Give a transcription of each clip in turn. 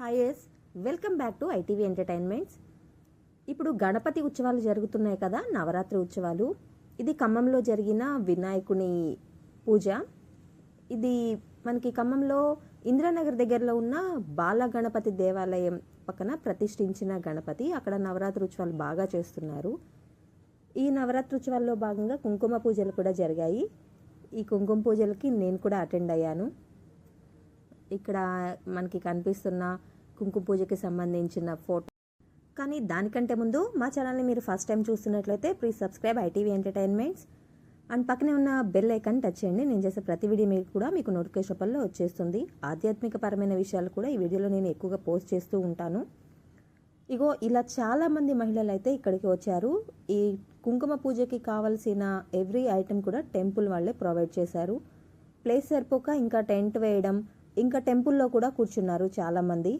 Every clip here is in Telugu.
Hi yes welcome back to ITV entertainments ఇప్పుడు గణపతి ఉత్సవాలు జరుగుతున్నాయి కదా నవరాత్రి ఉత్సవాలు. ఇది ఖమ్మంలో జరిగిన వినాయకుని పూజ. ఇది మనకి ఖమ్మంలో ఇందిరానగర్ దగ్గరలో ఉన్న బాల గణపతి దేవాలయం పక్కన ప్రతిష్ఠించిన గణపతి. అక్కడ నవరాత్రి ఉత్సవాలు బాగా చేస్తున్నారు. ఈ నవరాత్రి ఉత్సవాల్లో భాగంగా కుంకుమ పూజలు కూడా జరిగాయి. ఈ కుంకుమ పూజలకి నేను కూడా అటెండ్ అయ్యాను. ఇక్కడ మనకి కనిపిస్తున్న కుంకుమ పూజకి సంబంధించిన ఫోటో. కానీ దానికంటే ముందు మా ఛానల్ని మీరు ఫస్ట్ టైం చూస్తున్నట్లయితే please subscribe ITV entertainments. And పక్కనే ఉన్న బెల్ ఐకాన్ టచ్ చేయండి. నేను చేసే ప్రతి వీడియో మీకు కూడా మీకు నోటిఫికేషన్ పనిలో వచ్చేస్తుంది. ఆధ్యాత్మిక పరమైన విషయాలు కూడా ఈ వీడియోలో నేను ఎక్కువగా పోస్ట్ చేస్తూ ఉంటాను. ఇగో ఇలా చాలామంది మహిళలు అయితే ఇక్కడికి వచ్చారు. ఈ కుంకుమ పూజకి కావలసిన ఎవ్రీ ఐటెం కూడా టెంపుల్ వాళ్ళే ప్రొవైడ్ చేశారు. ప్లేస్ సరిపోక ఇంకా టెంట్ వేయడం ఇంకా టెంపుల్లో కూడా కూర్చున్నారు చాలామంది.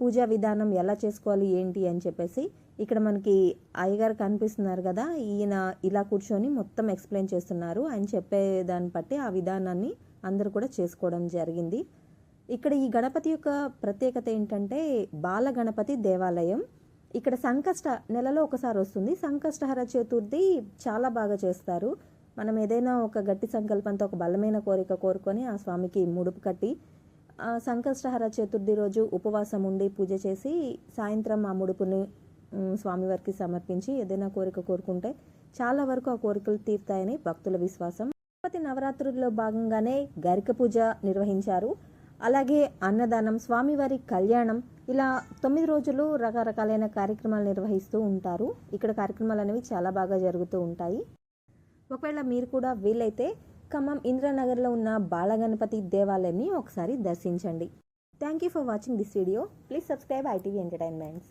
పూజా విధానం ఎలా చేసుకోవాలి ఏంటి అని చెప్పేసి ఇక్కడ మనకి అయ్యగారు కనిపిస్తున్నారు కదా ఈయన ఇలా కూర్చొని మొత్తం ఎక్స్ప్లెయిన్ చేస్తున్నారు ఆయన చెప్పేదాన్ని బట్టి ఆ విధానాన్ని అందరూ కూడా చేసుకోవడం జరిగింది. ఇక్కడ ఈ గణపతి యొక్క ప్రత్యేకత ఏంటంటే బాల గణపతి దేవాలయం. ఇక్కడ సంకష్ట నెలలో ఒకసారి వస్తుంది. సంకష్టహర చతుర్థి చాలా బాగా చేస్తారు. మనం ఏదైనా ఒక గట్టి సంకల్పంతో ఒక బలమైన కోరిక కోరుకొని ఆ స్వామికి ముడుపు కట్టి ఆ సంకష్టహర చతుర్థి రోజు ఉపవాసం ఉండి పూజ చేసి సాయంత్రం ఆ ముడుపుని స్వామివారికి సమర్పించి ఏదైనా కోరిక కోరుకుంటే చాలా వరకు ఆ కోరికలు తీరుతాయని భక్తుల విశ్వాసం. తిరుపతి నవరాత్రుల్లో భాగంగానే గరిక పూజ నిర్వహించారు. అలాగే అన్నదానం స్వామివారి కళ్యాణం ఇలా తొమ్మిది రోజులు రకరకాలైన కార్యక్రమాలు నిర్వహిస్తూ ఉంటారు. ఇక్కడ కార్యక్రమాలు అనేవి చాలా బాగా జరుగుతూ ఉంటాయి. ఒకవేళ మీరు కూడా వీలైతే ఖమ్మం ఇంద్రనగర్లో ఉన్న బాలగణపతి దేవాలయాన్ని ఒకసారి దర్శించండి. Thank you for watching this video please subscribe ITV entertainments